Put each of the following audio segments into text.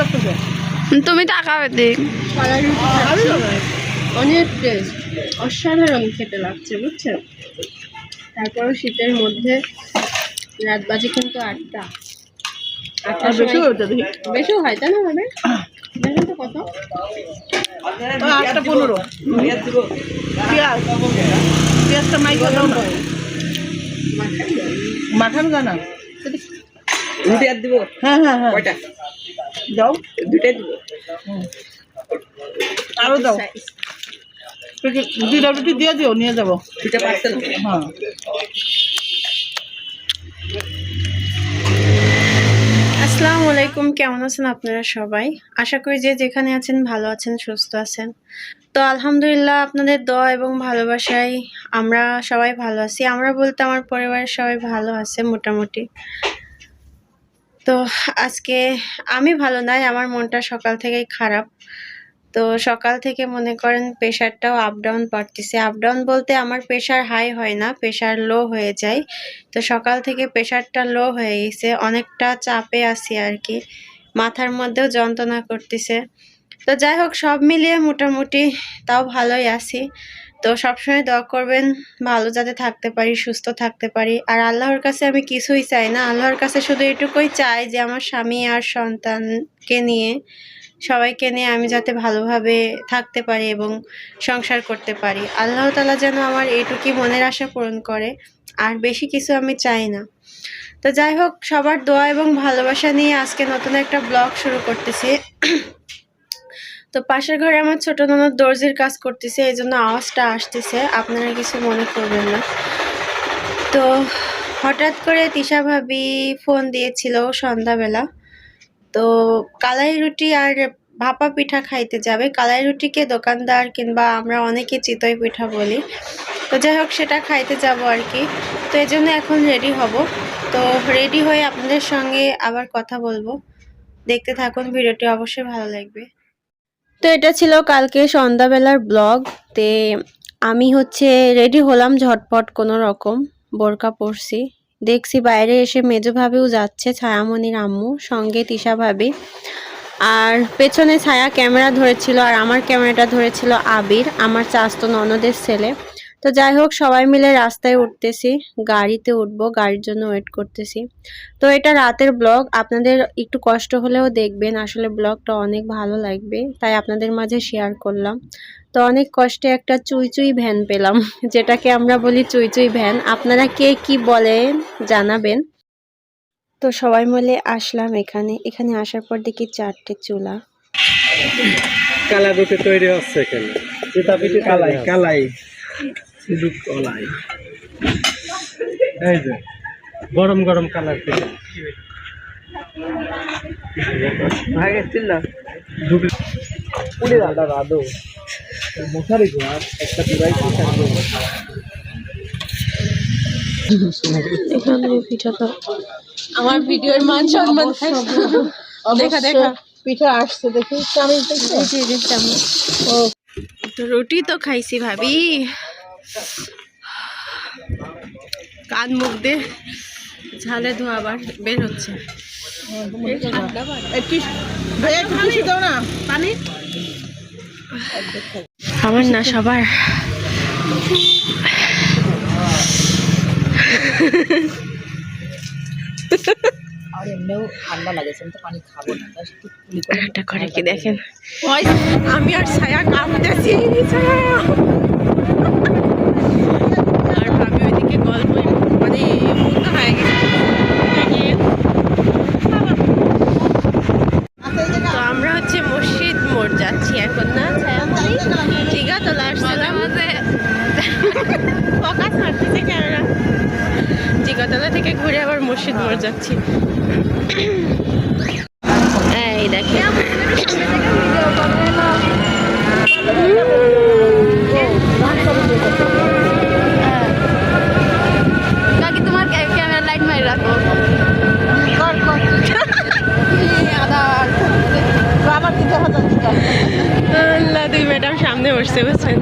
লাগতেছে? তুমি তাকাবে দেখ অনেক টেস্ট অসাধারণ খেতে লাগছে বুঝছেন তারপরও শীতের মধ্যে রাত বাজে কিন্তু আটটা। আর আটটার বেশি দেখি। হয় তাই না হবে দেখেন তো কত? ও, আটটা পনেরো। পেঁয়াজ। পেঁয়াজটা মাইকে দাও না। মাখানো জানা রুটি আর দিব। হ্যাঁ হ্যাঁ হ্যাঁ। কয়টা? দাও। দুটাই দিব। আরও দাও। রুটি দিয়ে দিও নিয়ে যাব। দুটা পার্সেল হ্যাঁ। আসসালামু আলাইকুম কেমন আছেন আপনারা সবাই? আশা করি যে যেখানে আছেন ভালো আছেন সুস্থ আছেন। তো আলহামদুলিল্লাহ আপনাদের দোয়া এবং ভালোবাসায় আমরা সবাই ভালো আছি। আমরা বলতে আমার পরিবারের সবাই ভালো আছে মোটামুটি। তো আজকে আমি ভালো নাই, আমার মনটা সকাল থেকেই খারাপ। তো সকাল থেকে মনে করেন প্রেশারটাও আপ ডাউন বাড়তেছে। আপ ডাউন বলতে আমার প্রেশার হাই হয় না, প্রেশার লো হয়ে যায়। তো সকাল থেকে প্রেশারটা লো হয়ে গেছে, অনেকটা চাপে আছি আর কি। মাথার মধ্যেও যন্ত্রণা করতেছে। তো যাই হোক, সব মিলিয়ে মোটামুটি তাও ভালোই আছি। তো সবসময় দোয়া করবেন, ভালো যাতে থাকতে পারি, সুস্থ থাকতে পারি। আর আল্লাহর কাছে আমি কিছুই চাই না। আল্লাহর কাছে শুধু এটুকুই চাই যে, আমার স্বামী আর সন্তানকে নিয়ে, সবাইকে নিয়ে আমি যাতে ভালোভাবে থাকতে পারি এবং সংসার করতে পারি। আল্লাহ তালা যেন আমার এটুকুই মনের আশা পূরণ করে, আর বেশি কিছু আমি চাই না। তো যাই হোক, সবার দোয়া এবং ভালোবাসা নিয়ে আজকে নতুন একটা ব্লগ শুরু করতেছি। তো পাশের ঘরে আমার ছোট ননদ দর্জির কাজ করতেছে, এই জন্য আওয়াজটা আসতেছে। আপনারা কিছু মনে করবেন না। তো হঠাৎ করে তিশা ভাবি ফোন দিয়েছিল সন্ধ্যাবেলা। তো কালাই রুটি আর ভাপা পিঠা খাইতে যাবে। কালাই রুটিকে দোকানদার কিংবা আমরা অনেকে চিতই পিঠা বলি। তো যাই হোক, সেটা খাইতে যাব আর কি। তো এই জন্য এখন রেডি হব। তো রেডি হয়ে আপনাদের সঙ্গে আবার কথা বলব। দেখতে থাকুন, ভিডিওটি অবশ্যই ভালো লাগবে। তো এটা ছিল কালকে সন্ধ্যাবেলার ব্লগ। তে আমি হচ্ছে রেডি হলাম ঝটপট কোনো রকম, বোরকা পরছি। দেখছি বাইরে এসে মেজোভাবেও যাচ্ছে, ছায়ামণির আম্মু, সঙ্গে তিশা ভাবি। আর পেছনে ছায়া ক্যামেরা ধরেছিল, আর আমার ক্যামেরাটা ধরেছিল আবির, আমার চাস্ত ননদের ছেলে। তো যাই হোক, সবাই মিলে রাস্তায় উঠতেছি। গাড়িতে উঠবো, গাড়ির জন্য ওয়েট করতেছি। তো এটা রাতের ব্লগ আপনাদের একটু কষ্ট হলেও দেখবেন, আসলে ব্লগটা অনেক ভালো লাগবে, তাই আপনাদের মাঝে শেয়ার করলাম। তো অনেক কষ্টে একটা চুই চুই ভ্যান পেলাম, যেটাকে আমরা বলি চুই চুই ভ্যান। আপনারা কে কি বলেন জানাবেন? তো সবাই মিলে আসলাম এখানে। এখানে আসার পর দেখি চারটে চুলা। কালা রুটি তৈরি হচ্ছে এখানে। কালাই কালাই। শুধু কলাই এই যে গরম গরম কালার পিঠে আগে ছিল পুরি দাদা মশারি একটা এখানে পিঠাটা আমার ভিডিওর মান সম্মান দেখা দেখা। পিঠা আসছে দেখি ও। রুটি তো খাইছি ভাবি। কান মুখ দিয়ে ঝালে ধোয়া আবার বের হচ্ছে। আমার না সবার। আর এমনিও ঠান্ডা লাগেছে আমি তো পানি খাব না। একটু করে কি দেখেন? আমি আর ছায়া কাঁপতেছি আর ভাবি ওইদিকে গল্প মানে মুগ্ধ হয়ে গেছে তো আমরা হচ্ছে মসজিদ মোড় যাচ্ছি এখন না ছায়ামণি ঠিক আছে তোলা আসছিলাম ফোকাস মারতেছে ক্যামেরা জিগাতলা থেকে ঘুরে আবার মসজিদ মোড় যাচ্ছি। এই কাকি তোমার ক্যামেরা লাইট মারি রাখো। আল্লাহ দুই ম্যাডাম সামনে বসছে বুঝছেন?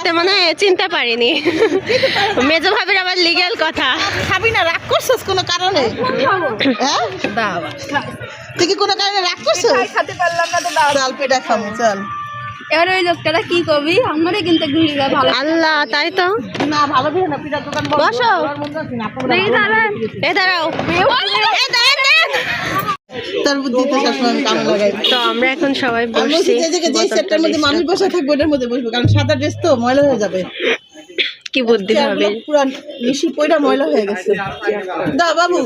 রাতে মনে হয় চিনতে পারিনি। মেজো ভাবির আবার লিগেল কথা। খাবি না রাগ করছিস কোনো কারণে? হ্যাঁ? তুই কি কোনো কারণে রাগ করছিস? খাতে পারলাম না তো দাও। চল পেটা খাব চল। এবার ওই লোকটা কি করবি? আমারই কিন্তু ঘুরে ভালো আল্লাহ তাই তো? না ভালো না পিঠার দোকান বসো। আমার দাঁড়াও। তোর বুদ্ধিতে সবসময় আমি কাম লাগাই তো আমরা এখন সবাই আমি বলছি বসছি যে সেটটার মধ্যে মানুষ বসে থাকবে ওটার মধ্যে বসবো কারণ সাদা ড্রেস তো ময়লা হয়ে যাবে। কি বুদ্ধি হবে পয়টা ময়লা হয়ে গেছে। দা বাবু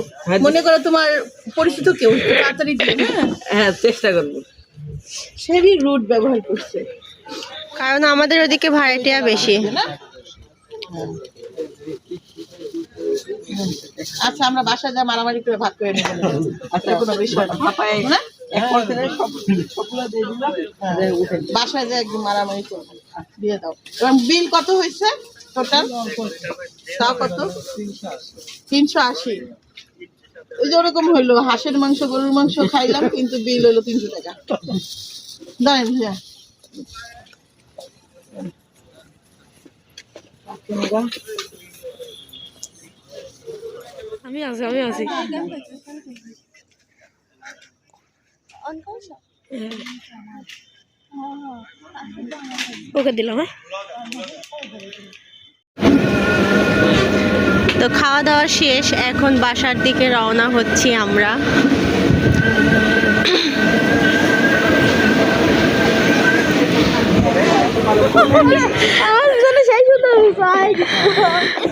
মনে করো তোমার পরিচিত কেউ? তাড়াতাড়ি হ্যাঁ? হ্যাঁ চেষ্টা করব। সেরই রুট ব্যবহার করছে। কারণ আমাদের ওদিকে ভাড়াটিয়া বেশি। না আচ্ছা আমরা বাসায় যা মারামারি করে ভাগ করে নেব আচ্ছা কোনো বিষয় না। হ্যাঁ? বাসায় যা একদম মারামারি করব দিয়ে দাও। এবং বিল কত হয়েছে টোটাল তাও কত? তিনশো আশি। ওই যে ওরকম হইল হাঁসের মাংস গরুর মাংস খাইলাম কিন্তু বিল হইল তিনশো টাকা। দাঁড়ান হ্যাঁ আমি আছি আমি আছি। ওকে দিলাম হ্যাঁ। তো খাওয়া দাওয়া শেষ এখন বাসার দিকে রওনা হচ্ছি আমরা।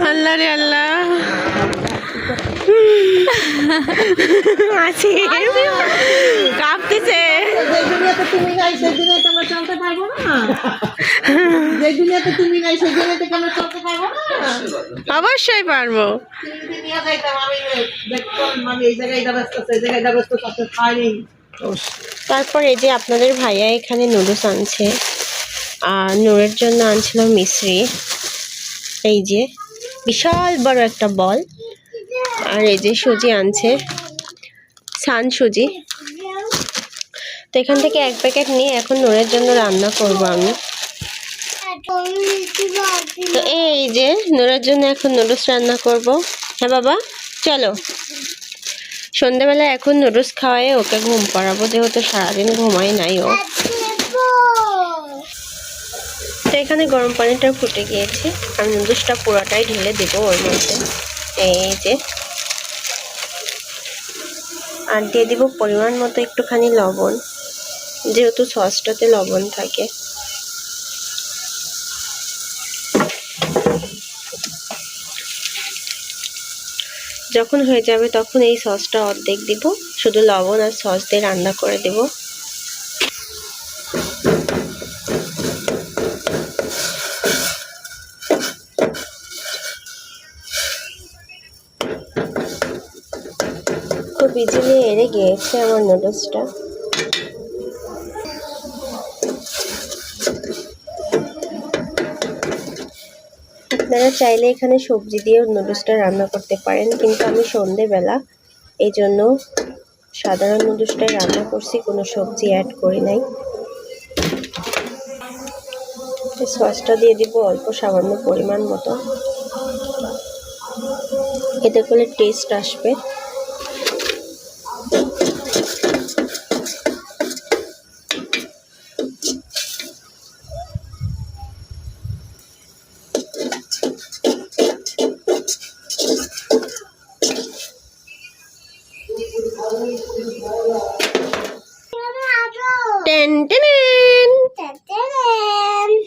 আল্লাহ রে আল্লাহ। আছি। কাঁপতেছে। তুমি নাই সেই দুনিয়াতে আমরা চলতে পারব না। যে দুনিয়াতে তুমি নাই সেই দুনিয়াতে আমরা চলতে পারব না? অবশ্যই পারব। তারপর এই যে আপনাদের ভাইয়া এখানে নুডলস আনছে আর নূরের জন্য আনছিল মিশ্রি এই যে বিশাল বড় একটা বল। আর এই যে সুজি আনছে, সান সুজি। তো এখান থেকে এক প্যাকেট নিয়ে এখন নূরের জন্য রান্না করব আমি। তো এই যে নূরের জন্য এখন নুডলস রান্না করব। হ্যাঁ বাবা, চলো। সন্ধ্যেবেলা এখন নুডলস খাওয়াই ওকে ঘুম পাড়াবো, যেহেতু সারাদিন ঘুমাই নাই ও। তো এখানে গরম পানিটা ফুটে গিয়েছে। আমি নুডলসটা পুরোটাই ঢেলে দেবো ওর মধ্যে। এই যে আর দিয়ে দিব পরিমাণ মতো একটুখানি লবণ, যেহেতু সসটাতে লবণ থাকে। যখন হয়ে যাবে তখন এই সসটা অর্ধেক দিব, শুধু লবণ আর সস দিয়ে রান্না করে দেব। খুব ইজিলি এড়ে গিয়েছে আমার নুডলসটা আপনারা চাইলে এখানে সবজি দিয়েও নুডলসটা রান্না করতে পারেন, কিন্তু আমি সন্ধেবেলা এই জন্য সাধারণ নুডলসটাই রান্না করছি, কোনো সবজি অ্যাড করি নাই। সসটা দিয়ে দিব অল্প সামান্য পরিমাণ মতো। এতে করে টেস্ট আসবে।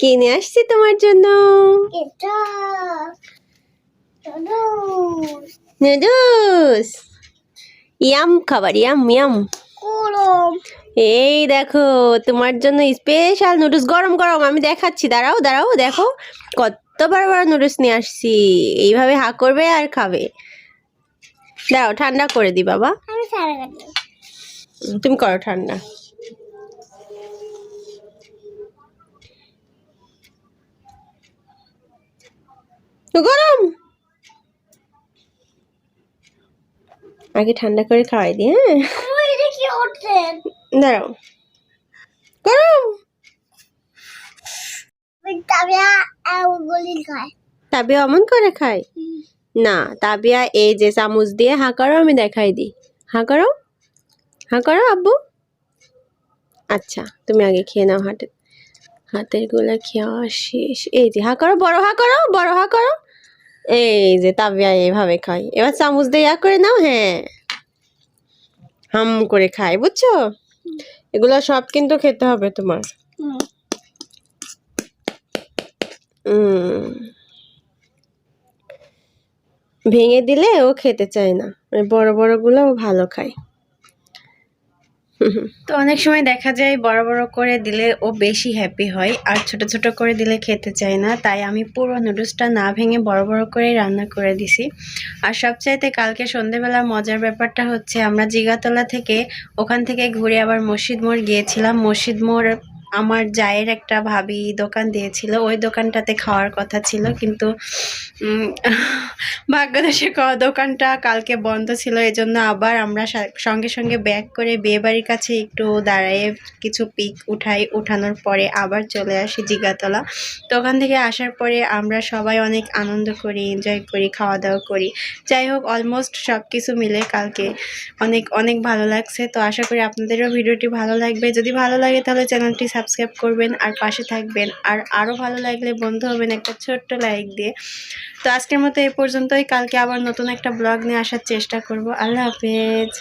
কিনে আসছি তোমার জন্য। নুডলস। ইয়াম খাবার ইয়াম ইয়াম। এই দেখো তোমার জন্য স্পেশাল নুডলস গরম গরম। আমি দেখাচ্ছি দাঁড়াও দাঁড়াও দেখো। কত বড় বড় নুডলস নিয়ে আসছি। এইভাবে হা করবে আর খাবে। দাঁড়াও ঠান্ডা করে দি বাবা। তুমি করো ঠান্ডা। গরম। আগে ঠান্ডা করে খাওয়াই দি হ্যাঁ? দাঁড়াও। গরম। তাবিয়া ওগুলি খায়। তাবিয়া অমন করে খায়? না তাবিয়া এই যে চামচ দিয়ে হাঁ করো আমি দেখাই দিই হাঁ করো হাঁ করো আব্বু। আচ্ছা তুমি আগে খেয়ে নাও হাতের হাতেরগুলা খাওয়া শেষ এই যে হাঁ করো বড় হা করো বড় হাঁ করো। এই যে তাবিয়া এইভাবে খায়। এবার চামচ দিয়ে ইয়া করে নাও হ্যাঁ। হাম করে খায় বুঝছ? এগুলো সব কিন্তু খেতে হবে তোমার। উম। ভেঙে দিলে ও খেতে চায় না। বড় বড়গুলো ও ভালো খায়। তো অনেক সময় দেখা যায় বড় বড় করে দিলে ও বেশি হ্যাপি হয়, আর ছোট ছোট করে দিলে খেতে চায় না। তাই আমি পুরো নুডলসটা না ভেঙে বড় বড় করে রান্না করে দিছি। আর সবচাইতে কালকে সন্ধেবেলা মজার ব্যাপারটা হচ্ছে আমরা জিগাতলা থেকে ওখান থেকে ঘুরে আবার মসজিদ মোড় গিয়েছিলাম। মসজিদ মোড় আমার জায়ের একটা ভাবি দোকান দিয়েছিল। ওই দোকানটাতে খাওয়ার কথা ছিল, কিন্তু ভাগ্যদেশে দোকানটা কালকে বন্ধ ছিল, এজন্য আবার আমরা সঙ্গে সঙ্গে ব্যাক করে বিয়ে বাড়ির কাছে একটু দাঁড়ায়ে কিছু পিক উঠাই, উঠানোর পরে আবার চলে আসি জিগাতলা। ওখান থেকে আসার পরে আমরা সবাই অনেক আনন্দ করি এনজয় করি খাওয়া দাওয়া করি। যাই হোক অলমোস্ট সব কিছু মিলে কালকে অনেক অনেক ভালো লাগছে। তো আশা করি আপনাদেরও ভিডিওটি ভালো লাগবে। যদি ভালো লাগে তাহলে চ্যানেলটি সাবস্ক্রাইব করবেন আর পাশে থাকবেন। আর আরও ভালো লাগলে বন্ধু হবেন একটা ছোট্ট লাইক দিয়ে। তো আজকের মতো এই পর্যন্তই। কালকে আবার নতুন একটা ব্লগ নিয়ে আসার চেষ্টা করব। আল্লাহ হাফেজ।